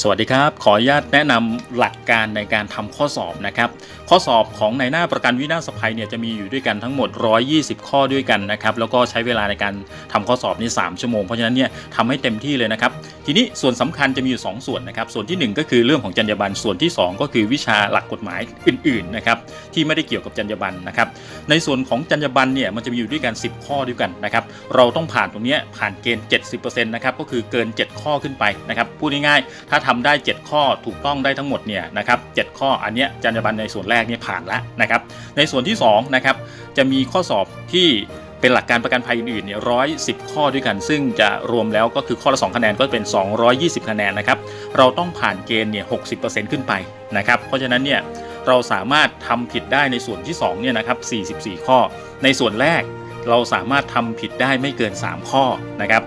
สวัสดีครับ ขออนุญาตแนะนำหลักการในการทำข้อสอบนะครับ ข้อสอบของในหน้าประกันวินาศภัยเนี่ยจะมีอยู่ด้วยกันทั้งหมด 120 ข้อด้วยกันนะครับ แล้วก็ใช้เวลาในการทำข้อสอบนี่3ชั่วโมง เพราะฉะนั้นเนี่ยทำให้เต็มที่เลยนะครับ ทีนี้ส่วนสำคัญจะมีอยู่ 2 ส่วนนะครับ ส่วนทีหนึ่1 ก็คือเรื่องของจรรยาบรรณส่วนที่ 2 ก็คือวิชาหลักกฎหมายอื่นๆนะครับที่ไม่ได้เกี่ยวกับจรรยาบรรณนะครับ ในส่วนของจรรยาบรรณเนี่ยมันจะมีอยู่ด้วยกัน 10 ข้อด้วยกันนะครับเราต้องผ่านตรงนี้ผ่านเกณฑ์ 70%นะครับก็คือเกิน 7 ข้อขึ้นไปนะครับพูดง่ายๆถ้าทำได้ 7 ข้อถูกต้องได้ทั้งหมดเนี่ยนะครับ7ข้ออันเนี้ยจรรยาบรรณในส่วนแรกเนี่ยผ่านแล้วนะครับในส่วนที่2นะครับจะมีข้อสอบที่ เป็นหลักการประกันภัยอื่นๆเนี่ยร้อยสิข้อด้วยกัน ซึ่งจะรวมแล้วก็คือข้อละ 2 คะแนนก็เป็น 220 คะแนนนะครับ เราต้องผ่านเกณฑ์เนี่ยหกขึ้นไปนะครับ เพราะฉะนั้นเนี่ยเราสามารถทำผิดได้ในส่วนที่2เนี่ยนะครับ44 ข้อ ในส่วนแรกเราสามารถทำผิดได้ไม่เกิน 3 ข้อนะครับ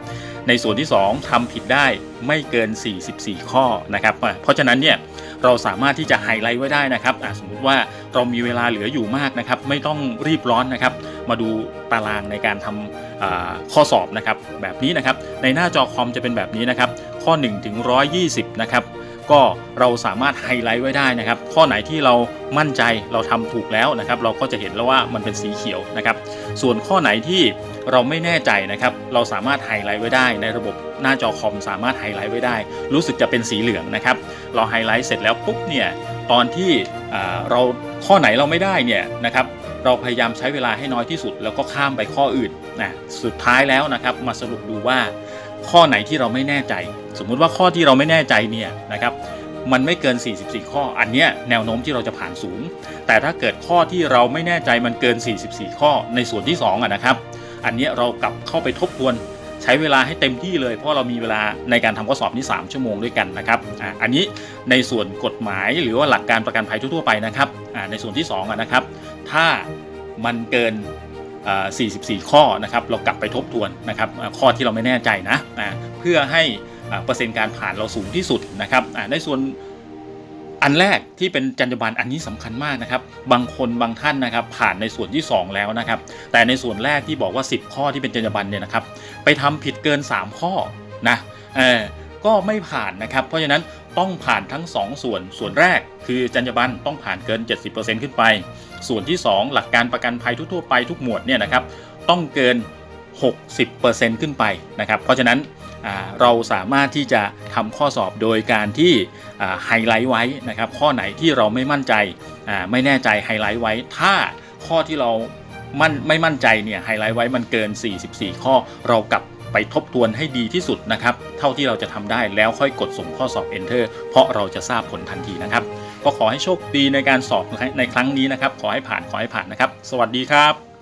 ในส่วนที่ 2ทำผิดได้ไม่เกิน 44 ข้อนะครับเพราะฉะนั้นเนี่ยเราสามารถที่จะไฮไลท์ไว้ได้นะครับสมมุติว่าเรามีเวลาเหลืออยู่มากนะครับ ไม่ต้องรีบร้อนนะครับ มาดูตารางในการทำอ่าข้อสอบนะครับ แบบนี้นะครับ ในหน้าจอคอมจะเป็นแบบนี้นะครับ ข้อ 1 ถึง 120 นะครับ ก็เราสามารถไฮไลท์ไว้ได้นะครับ ข้อไหนที่เรามั่นใจเราทำถูกแล้วนะครับ เราก็จะเห็นแล้วว่ามันเป็นสีเขียวนะครับ ส่วนข้อไหนที่เราไม่แน่ใจนะครับ เราสามารถไฮไลท์ไว้ได้ในระบบหน้าจอคอมสามารถไฮไลท์ไว้ได้ รู้สึกจะเป็นสีเหลืองนะครับ เราไฮไลท์เสร็จแล้วปุ๊บเนี่ยตอนที่เราข้อไหนเราไม่ได้เนี่ยนะครับเราพยายามใช้เวลาให้น้อยที่สุด แล้วก็ข้ามไปข้ออื่นนะสุดท้ายแล้วนะครับ มาสรุปดูว่าข้อไหนที่เราไม่แน่ใจ สมมุติว่าข้อที่เราไม่แน่ใจเนี่ยนะครับมันไม่เกิน 44 ข้อ อันเนี้ยแนวโน้มที่เราจะผ่านสูง แต่ถ้าเกิดข้อที่เราไม่แน่ใจมันเกิน 44 ข้อในส่วนที่2อะนะครับ อันเนี้ยเรากลับเข้าไปทบทวนใช้เวลาให้เต็มที่เลย เพราะเรามีเวลาในการทำข้อสอบนี่3ชั่วโมงด้วยกันนะครับอะอันนี้ในส่วนกฎหมายหรือว่าหลักการประกันภัยทั่วๆไปนะครับอะในส่วนที่2อะนะครับ ถ้ามันเกินอ่า44 ข้อนะครับ เรากลับไปทบทวนนะครับ ข้อที่เราไม่แน่ใจนะอ่าเพื่อให้ เปอร์เซ็นต์การผ่านเราสูงที่สุดนะครับอ่าในส่วนอันแรกที่เป็นจรรยาบรรณอันนี้สำคัญมากนะครับ บางคนบางท่านนะครับ ผ่านในส่วนที่ 2 แล้วนะครับ แต่ในส่วนแรกที่บอกว่า 10 ข้อที่เป็นจรรยาบรรณเนี่ยนะครับ ไปทำผิดเกิน 3 ข้อนะเออก็ไม่ผ่านนะครับ เพราะฉะนั้นต้องผ่านทั้ง 2 ส่วนส่วนแรก คือจรรยาบรรณต้องผ่านเกิน 70%ขึ้นไป ส่วนที่ 2 หลักการประกันภัยทั่วๆไปทุกหมวดเนี่ยนะครับ ต้องเกิน 60%ขึ้นไปนะครับ เพราะฉะนั้น เราสามารถที่จะทำข้อสอบโดยการที่ไฮไลท์ไว้นะครับ ข้อไหนที่เราไม่มั่นใจไม่แน่ใจไฮไลท์ไว้ ถ้าข้อที่เรามั่นไม่มั่นใจเนี่ยไฮไลท์ไว้มันเกิน 44 ข้อเรากลับไปทบทวนให้ดีที่สุดนะครับ เท่าที่เราจะทำได้แล้วค่อยกดส่งข้อสอบ enter เพราะเราจะทราบผลทันทีนะครับ ก็ขอให้โชคดีในการสอบในครั้งนี้นะครับ ขอให้ผ่านขอให้ผ่านนะครับ สวัสดีครับ